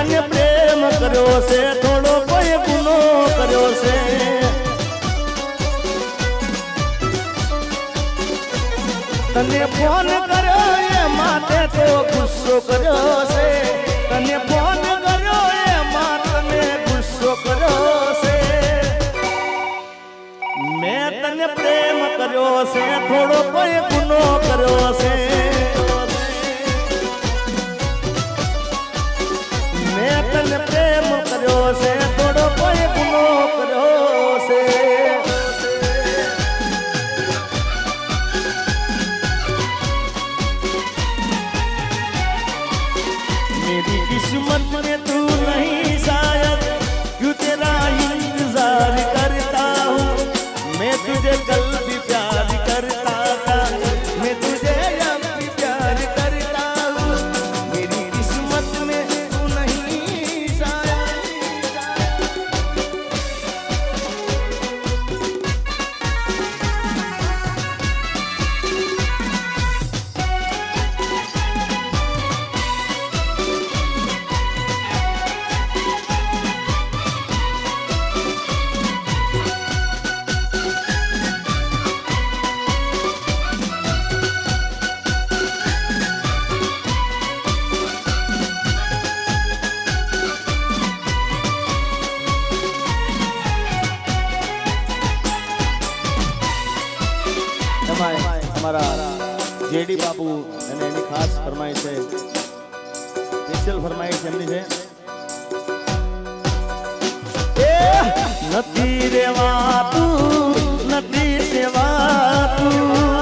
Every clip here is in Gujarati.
તને પ્રેમ કર્યો છે, થોડો કોઈ ગુનો કર્યો છે. તને ફોન કર્યો એ માટે તો ગુસ્સો કર્યો છે. તને ફોન કર્યો એ માટે ગુસ્સો કર્યો છે. મેં તને પ્રેમ કર્યો છે, થોડો કોઈ ગુનો કર્યો છે. मेरी किस्मत અમારા જેડી બાપુ અને એની ખાસ ફરમાઈશ છે. સ્પેશિયલ ફરમાઈશ એમની છે. નથી નથી રેવાતું, નથી સેવાતું.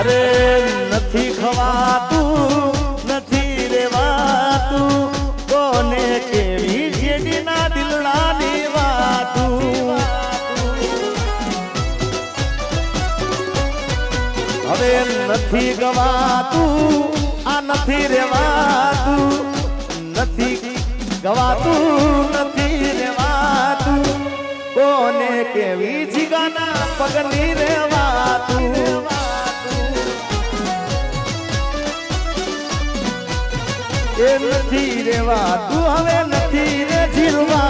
અરે નથી ખવાતું, નથી રેવાતું, કોને કેવી જેડીના દિલડાની વાતું? હવે નથી ગવાતું, આ નથી રેવાતું, નથી ગવાતું, નથી રેવાતું, કોને કેવી જીગાના પગની રેવાતું? એ નથી રેવાતું હવે નથી રે જીરવાતું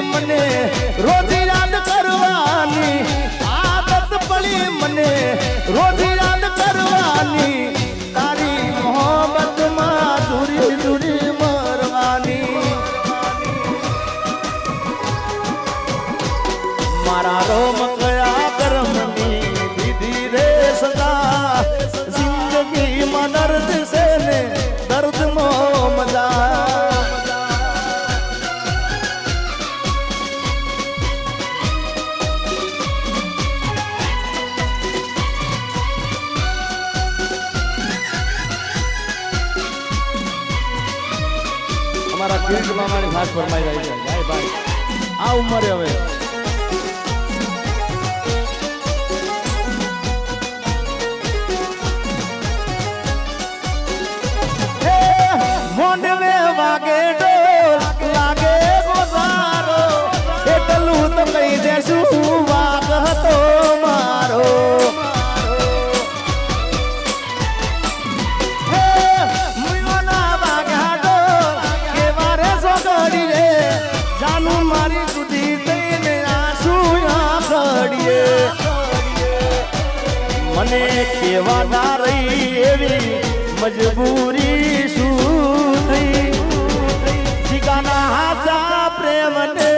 પડી મને રોજ યાદ કરવાની આદત પડી મને. રોજ કિરીટ મામાની ખાસ ફરમાઈ રહી છે. આ ઉંમરે હવે. રેવા ના રહી એવી મજબૂરી શું થઈ શિકાના હાચા પ્રેમને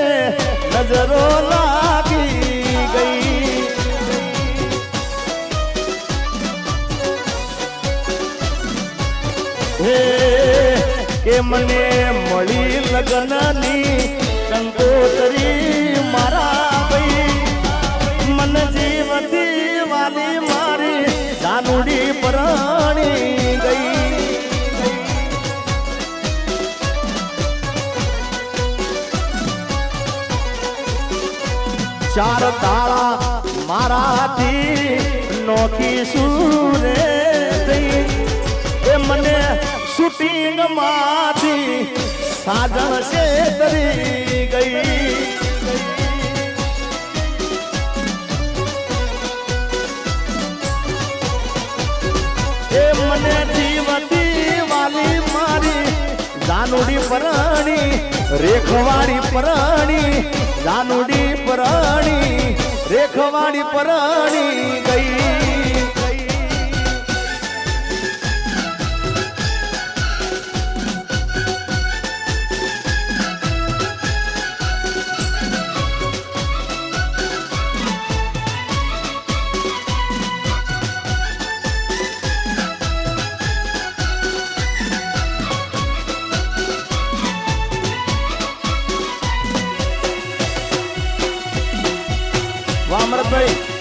નજરો લાગી ગઈ. હે, કે મને મળી લગ્નની સંકોતરી મારા ભાઈ. મન જીવતી વાલી મારાથી નોખી સુરે થઈ. એ મને શૂટિંગમાંથી સાજણ છે તરી ગઈ. એ મને જીવતી વાલી મારી જાનુડી પરણી રેખવાડી પરણી, જાનુડી પરણી રેખવાડી પરણી ગઈ. 可